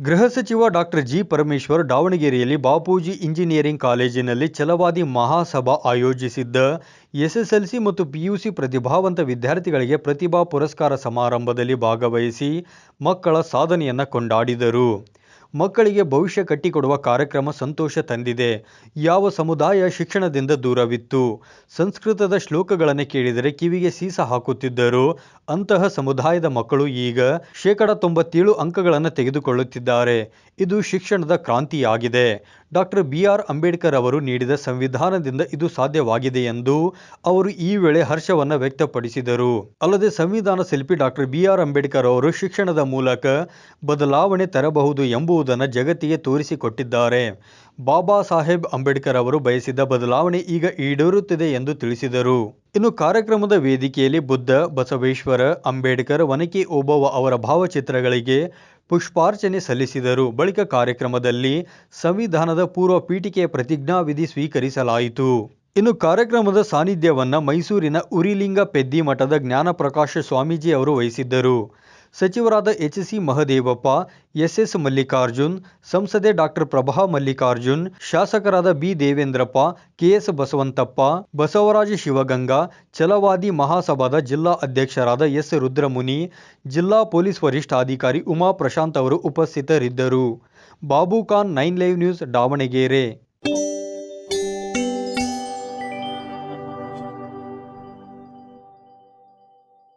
ಗೃಹ ಸಚಿವ doctor G Parameshwar ದಾವಣಗೆರೆಯಲ್ಲಿ ಬಾಪೂಜಿ ಇಂಜಿನಿಯರಿಂಗ್ ಕಾಲೇಜಿನಲ್ಲಿ ಛಲವಾದಿ ಮಹಾಸಭಾ ಆಯೋಜಿಸಿದ್ದ ಎಸ್ಎಸ್ಎಲ್ಸಿ ಮತ್ತು ಪಿಯುಸಿ ಪ್ರತಿಭಾವಂತ ವಿದ್ಯಾರ್ಥಿಗಳಿಗೆ ಪ್ರತಿಭಾ ಪುರಸ್ಕಾರ ಸಮಾರಂಭದಲ್ಲಿ ಭಾಗವಹಿಸಿ ಮಕ್ಕಳ ಸಾಧನೆಯನ್ನು ಕೊಂಡಾಡಿದರು. ಮಕ್ಕಳಿಗೆ ಭವಿಷ್ಯ ಕಟ್ಟಿಕೊಡುವ ಕಾರ್ಯಕ್ರಮ ಸಂತೋಷ ತಂದಿದೆ. ಯಾವ ಸಮುದಾಯ ಶಿಕ್ಷಣದಿಂದ ದೂರವಿತ್ತು? ಸಂಸ್ಕೃತದ ಶ್ಲೋಕಗಳನ್ನು ಕೇಳಿದರೆ ಕಿವಿಗೆ ಸೀಸ ಹಾಕುತ್ತಿದ್ದರು. ಅಂತಹ ಸಮುದಾಯದ ಮಕ್ಕಳು ಈಗ ಶೇಕಡ ತೊಂಬತ್ತೇಳು ಅಂಕಗಳನ್ನು ತೆಗೆದುಕೊಳ್ಳುತ್ತಿದ್ದಾರೆ. ಇದು ಶಿಕ್ಷಣದ ಕ್ರಾಂತಿಯಾಗಿದೆ. ಡಾಕ್ಟರ್ ಬಿ ಆರ್ ಅಂಬೇಡ್ಕರ್ ಅವರು ನೀಡಿದ ಸಂವಿಧಾನದಿಂದ ಇದು ಸಾಧ್ಯವಾಗಿದೆ ಎಂದು ಅವರು ಈ ವೇಳೆ ಹರ್ಷವನ್ನು ವ್ಯಕ್ತಪಡಿಸಿದರು. ಅಲ್ಲದೆ ಸಂವಿಧಾನ ಶಿಲ್ಪಿ ಡಾಕ್ಟರ್ ಬಿ ಆರ್ ಅಂಬೇಡ್ಕರ್ ಅವರು ಶಿಕ್ಷಣದ ಮೂಲಕ ಬದಲಾವಣೆ ತರಬಹುದು ಎಂಬುದನ್ನು ಜಗತ್ತಿಗೆ ತೋರಿಸಿಕೊಟ್ಟಿದ್ದಾರೆ. ಬಾಬಾ ಸಾಹೇಬ್ ಅಂಬೇಡ್ಕರ್ ಅವರು ಬಯಸಿದ ಬದಲಾವಣೆ ಈಗ ಈಡೇರುತ್ತಿದೆ ಎಂದು ತಿಳಿಸಿದರು. ಇನ್ನು ಕಾರ್ಯಕ್ರಮದ ವೇದಿಕೆಯಲ್ಲಿ ಬುದ್ಧ, ಬಸವೇಶ್ವರ, ಅಂಬೇಡ್ಕರ್ ವನಕಿ ಓಬವ್ವ ಅವರ ಭಾವಚಿತ್ರಗಳಿಗೆ ಪುಷ್ಪಾರ್ಚನೆ ಸಲ್ಲಿಸಿದರು. ಬಳಿಕ ಕಾರ್ಯಕ್ರಮದಲ್ಲಿ ಸಂವಿಧಾನದ ಪೂರ್ವ ಪೀಠಿಕೆಯ ಪ್ರತಿಜ್ಞಾವಿಧಿ ಸ್ವೀಕರಿಸಲಾಯಿತು. ಇನ್ನು ಕಾರ್ಯಕ್ರಮದ ಸಾನ್ನಿಧ್ಯವನ್ನು ಮೈಸೂರಿನ ಉರಿಲಿಂಗ ಪೆದ್ದಿ ಮಠದ ಜ್ಞಾನಪ್ರಕಾಶ ಸ್ವಾಮೀಜಿ ಅವರು ವಹಿಸಿದ್ದರು. ಸಚಿವರಾದ H C Mahadevappa S S S Mallikarjun, ಸಂಸದೆ ಡಾಕ್ಟರ್ ಪ್ರಭಾ ಮಲ್ಲಿಕಾರ್ಜುನ್, ಶಾಸಕರಾದ B Devendrappa K S Basavanthappa, Basavaraj Shivaganga, Chalavadi ಮಹಾಸಭಾದ ಜಿಲ್ಲಾ ಅಧ್ಯಕ್ಷರಾದ ಎಸ್ ರುದ್ರಮುನಿ, ಜಿಲ್ಲಾ ಪೊಲೀಸ್ ವರಿಷ್ಠಾಧಿಕಾರಿ ಉಮಾ ಪ್ರಶಾಂತ್ ಅವರು ಉಪಸ್ಥಿತರಿದ್ದರು. Babu Khan nine live news Davanagere.